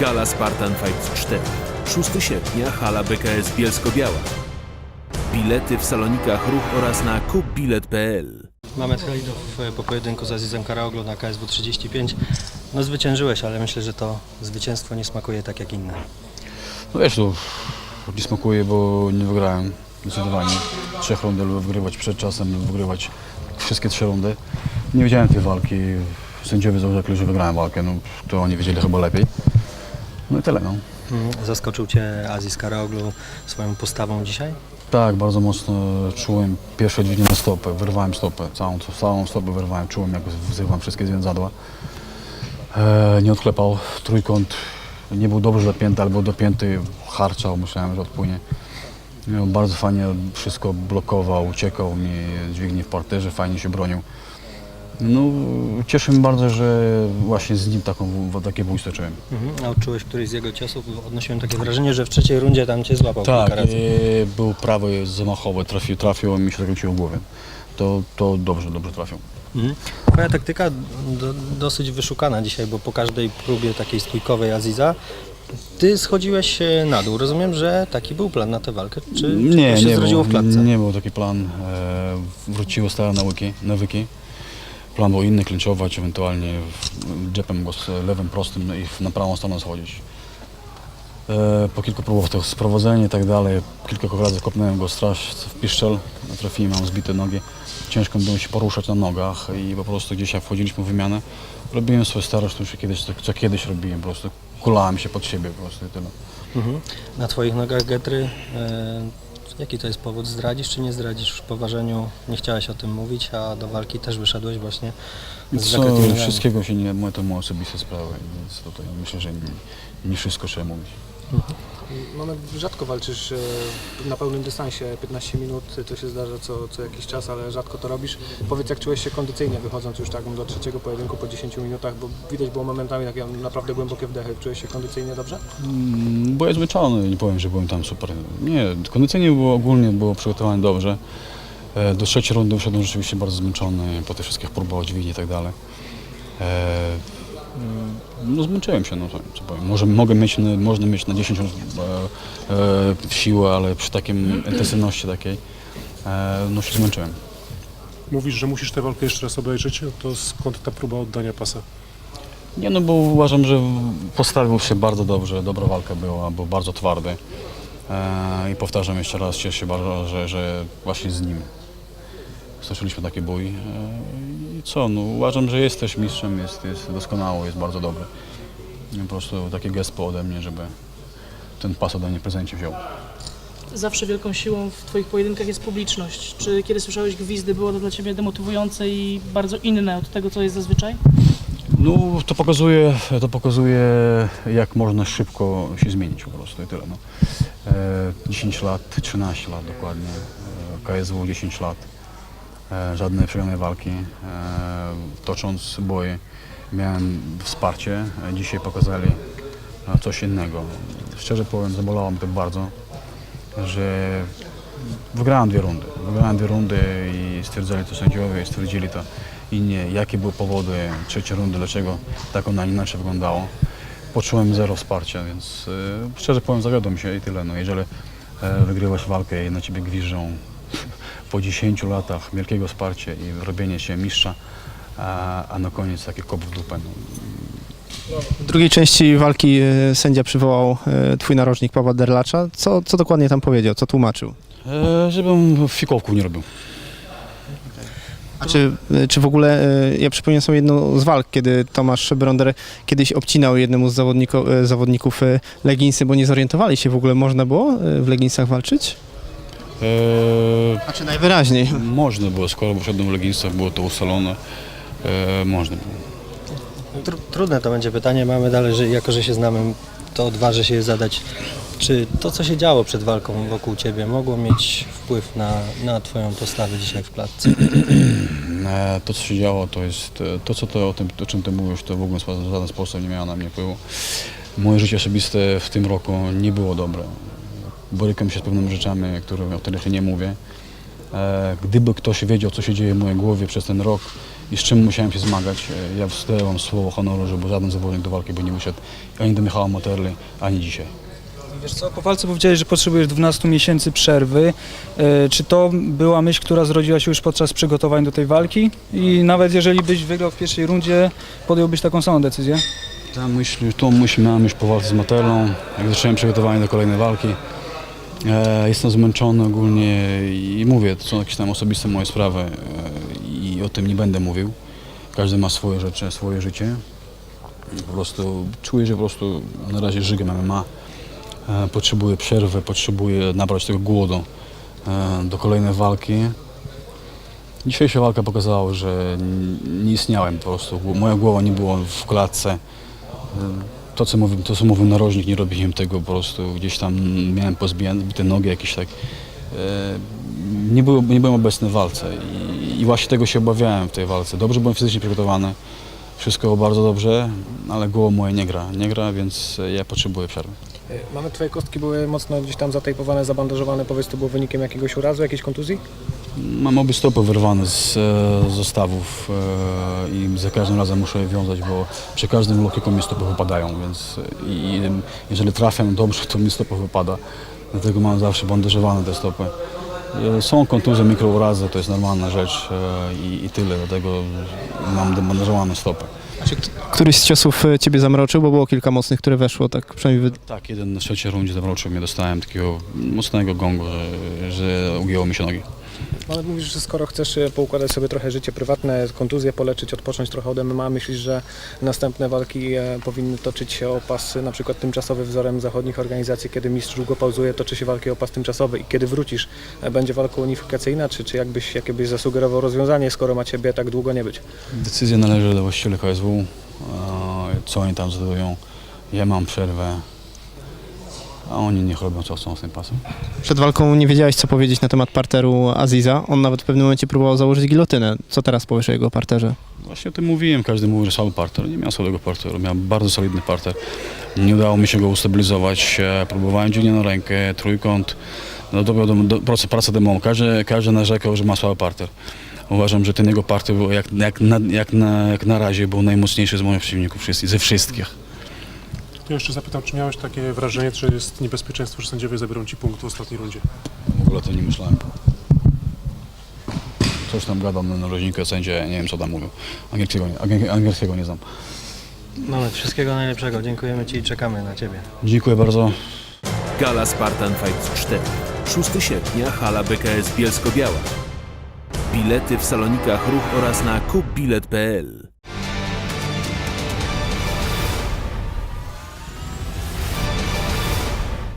Gala Spartan Fights 4. 6 sierpnia hala BKS Bielsko-Biała. Bilety w salonikach ruch oraz na kupbilet.pl. Mamet Halidow e, po pojedynku z Azizem Karaoglu na KSW 35. No zwyciężyłeś, ale myślę, że to zwycięstwo nie smakuje tak jak inne. No wiesz, to nie smakuje, bo nie wygrałem zdecydowanie. Trzech rund lub wygrywać przed czasem, lub wygrywać wszystkie trzy rundy. Nie widziałem tej walki. Sędziowie założyli, że wygrałem walkę, no to oni wiedzieli chyba lepiej. No i tyle, no. Mm, Zaskoczył Cię Aziz Karaoglu swoją postawą dzisiaj? Tak, bardzo mocno czułem pierwsze dźwignię na stopę, wyrwałem stopę, całą, całą stopę wyrwałem, czułem jak wzywam wszystkie związadła. E, nie odklepał, trójkąt nie był dobrze dopięty, ale był dopięty, harczał, myślałem, że odpłynie. No, bardzo fajnie wszystko blokował, uciekał mi dźwigni w parterze, fajnie się bronił. No, cieszę mnie bardzo, że właśnie z nim taką, takie bójstwo czułem. Mhm. A odczułeś któryś z jego ciosów? Odnosiłem takie wrażenie, że w trzeciej rundzie tam Cię złapał Tak, kilka razy. e, był prawy zamachowy, trafił, trafił mi się zakręciło w głowie. To, to dobrze, dobrze trafił. Mhm. Twoja taktyka do, dosyć wyszukana dzisiaj, bo po każdej próbie takiej stójkowej Aziza Ty schodziłeś e, na dół. Rozumiem, że taki był plan na tę walkę. Czy, czy nie, to się nie zrodziło w klatce? Nie był taki plan. E, wróciły stare nawyki, nawyki. Plan był inny, klinczować, ewentualnie dżepem go lewym prostym no i na prawą stronę schodzić. E, po kilku próbach to sprowadzenie i tak dalej, kilka razy kopnąłem go straż w piszczel, trafiłem, mam zbite nogi. Ciężko było się poruszać na nogach i po prostu gdzieś jak wchodziliśmy w wymianę, robiłem swoje stare sztuczki, kiedyś, co kiedyś robiłem, po prostu kulałem się pod siebie po prostu i tyle. Mhm. Na Twoich nogach getry. Jaki to jest powód? Zdradzisz czy nie zdradzisz? W poważeniu nie chciałeś o tym mówić, a do walki też wyszedłeś właśnie z Co, wszystkiego się nie, to moje osobiste sprawy, więc tutaj myślę, że nie, nie wszystko trzeba mówić. Mamy, rzadko walczysz e, na pełnym dystansie, 15 minut to się zdarza co, co jakiś czas, ale rzadko to robisz. Powiedz jak czułeś się kondycyjnie wychodząc już tak do trzeciego pojedynku po 10 minutach, bo widać było momentami takie naprawdę głębokie wdechy. Czułeś się kondycyjnie dobrze? Mm, Byłem zmęczony, nie powiem, że byłem tam super. Nie, kondycyjnie było ogólnie było przygotowane dobrze. E, Do trzeciej rundy wyszedłem rzeczywiście bardzo zmęczony po tych wszystkich próbach dźwigni i tak dalej. E, No zmęczyłem się, no co powiem. Może mogę mieć, na- można mieć na 10 rund e, e, siłę, ale przy takim intensywności takiej, e, no się zmęczyłem. Mówisz, że musisz tę walkę jeszcze raz obejrzeć, to skąd ta próba oddania pasa? Nie no, bo uważam, że postawił się bardzo dobrze, dobra walka była, był bardzo twardy. E, I powtarzam jeszcze raz, cieszę się bardzo, że, że właśnie z nim stoczyliśmy taki bój. E, I co, no uważam, że jest też mistrzem, jest, jest doskonały, jest bardzo dobry. I po prostu taki gest ode mnie, żeby ten pas ode mnie w prezencie wziął. Zawsze wielką siłą w Twoich pojedynkach jest publiczność. Czy kiedy słyszałeś gwizdy, było to dla Ciebie demotywujące i bardzo inne od tego, co jest zazwyczaj? No, to pokazuje, to pokazuje, jak można szybko się zmienić po prostu i tyle. No. E, 10 lat, 13 lat dokładnie, e, KSW 10 lat, e, żadnej przegranej walki, e, tocząc boje miałem wsparcie, e, dzisiaj pokazali e, coś innego. Szczerze powiem, zabolało mnie to bardzo, że wygrałem dwie rundy. Wygrałem dwie rundy i stwierdzali to sędziowie, stwierdzili to inni, jakie były powody trzeciej rundy, dlaczego tak ona inaczej wyglądało. Poczułem zero wsparcia, więc e, szczerze powiem, zawiodłem się i tyle. No, jeżeli e, wygrywasz walkę i na ciebie gwiżdżą po 10 latach wielkiego wsparcia i robienie się mistrza, a, a na koniec taki kop w dupę. No, W drugiej części walki e, sędzia przywołał e, twój narożnik Pawła Derlacza. Co, co dokładnie tam powiedział, co tłumaczył? e, żebym fikołków nie robił. A czy, e, czy w ogóle, e, ja przypomnę sobie jedną z walk, kiedy Tomasz Bronder kiedyś obcinał jednemu z zawodników, e, zawodników e, leginsy, bo nie zorientowali się w ogóle, można było e, w leginsach walczyć? E, A czy najwyraźniej? Można było, skoro w leginsach, było to ustalone, e, można było. Tr- Trudne to będzie pytanie, mamy dalej, że jako że się znamy, to odważę się je zadać. Czy to, co się działo przed walką wokół Ciebie, mogło mieć wpływ na, na Twoją postawę dzisiaj w klatce? E, To, co się działo, to jest e, to, co to, o, tym, o czym ty mówisz, to w ogóle w żaden sposób nie miało na mnie wpływu. Moje życie osobiste w tym roku nie było dobre. Borykam się z pewnymi rzeczami, które, o których nie mówię. E, Gdyby ktoś wiedział, co się dzieje w mojej głowie przez ten rok i z czym musiałem się zmagać, e, ja wstaję wam słowo honoru, żeby żaden zawodnik do walki by nie wyszedł ani do Michała Moterli, ani dzisiaj. Wiesz co, po walce powiedziałeś, że potrzebujesz 12 miesięcy przerwy. E, Czy to była myśl, która zrodziła się już podczas przygotowań do tej walki? I nawet jeżeli byś wygrał w pierwszej rundzie, podjąłbyś taką samą decyzję? Ta myśl, tą myśl miałem już po walce z Motelą, jak zacząłem przygotowanie do kolejnej walki. E, jestem zmęczony ogólnie i mówię, to są jakieś tam osobiste moje sprawy e, i o tym nie będę mówił. Każdy ma swoje rzeczy, swoje życie. Po prostu czuję, że po prostu na razie żygam MMA. E, potrzebuję przerwy, potrzebuję nabrać tego głodu do kolejnej walki. Dzisiejsza walka pokazała, że nie istniałem po prostu. Moja głowa nie była w klatce. To co, mówił, to, co mówił narożnik, nie robiłem tego po prostu. Gdzieś tam miałem pozbijane zbite nogi jakieś tak. E, Nie, było, nie byłem obecny w walce I, i właśnie tego się obawiałem w tej walce. Dobrze byłem fizycznie przygotowany, wszystko było bardzo dobrze, ale głowa moja nie gra. Nie gra, więc ja potrzebuję przerwy. E, Mamy twoje kostki były mocno gdzieś tam zatejpowane, zabandażowane. Powiedz, to było wynikiem jakiegoś urazu, jakiejś kontuzji? Mam obie stopy wyrwane z e, zestawów e, i za każdym razem muszę je wiązać, bo przy każdym lokiku mi stopy wypadają, więc e, i, jeżeli trafiam dobrze, to mi stopa wypada. Dlatego mam zawsze bandażowane te stopy. E, Są kontuzje, mikrourazy, to jest normalna rzecz e, i, i tyle, dlatego mam bandażowane stopy. Któryś z ciosów e, ciebie zamroczył, bo było kilka mocnych, które weszło, tak przynajmniej wy... Tak, jeden na trzeciej rundzie zawrócił mnie, dostałem takiego mocnego gongu, że, że ugięło mi się nogi. Ale mówisz, że skoro chcesz e, poukładać sobie trochę życie prywatne, kontuzje poleczyć, odpocząć trochę od MMA, myślisz, że następne walki e, powinny toczyć się o pas e, na przykład tymczasowy wzorem zachodnich organizacji, kiedy mistrz długo pauzuje, toczy się walki o pas tymczasowy i kiedy wrócisz, będzie walka unifikacyjna, czy, czy jakbyś, jakie zasugerował rozwiązanie, skoro ma Ciebie tak długo nie być? Decyzja należy do właścicieli KSW, co oni tam zdecydują. Ja mam przerwę, a oni niech robią co chcą z tym pasem. Przed walką nie wiedziałeś, co powiedzieć na temat parteru Aziza. On nawet w pewnym momencie próbował założyć gilotynę. Co teraz powiesz o jego parterze? Właśnie o tym mówiłem, każdy mówi, że słaby parter. Nie miał słabego parteru, miał bardzo solidny parter. Nie udało mi się go ustabilizować. E, Próbowałem dzielnie na rękę, trójkąt, no do, do, do, praca, praca. Każdy, każdy narzekał, że ma słaby parter. Uważam, że ten jego parter był jak, jak, na, jak, na, jak na razie był najmocniejszy z moich przeciwników, ze wszystkich. Ja jeszcze zapytam, czy miałeś takie wrażenie, że jest niebezpieczeństwo, że sędziowie zabiorą ci punkt w ostatniej rundzie? W ogóle to nie myślałem. Coś tam gadam na narożnikę, sędzia, nie wiem co tam mówią. Angielskiego, nie- angiel- angielskiego nie znam. Mamy wszystkiego najlepszego. Dziękujemy Ci i czekamy na Ciebie. Dziękuję bardzo. Gala Spartan Fights 4. 6 sierpnia hala BKS Bielsko-Biała. Bilety w salonikach ruch oraz na kupbilet.pl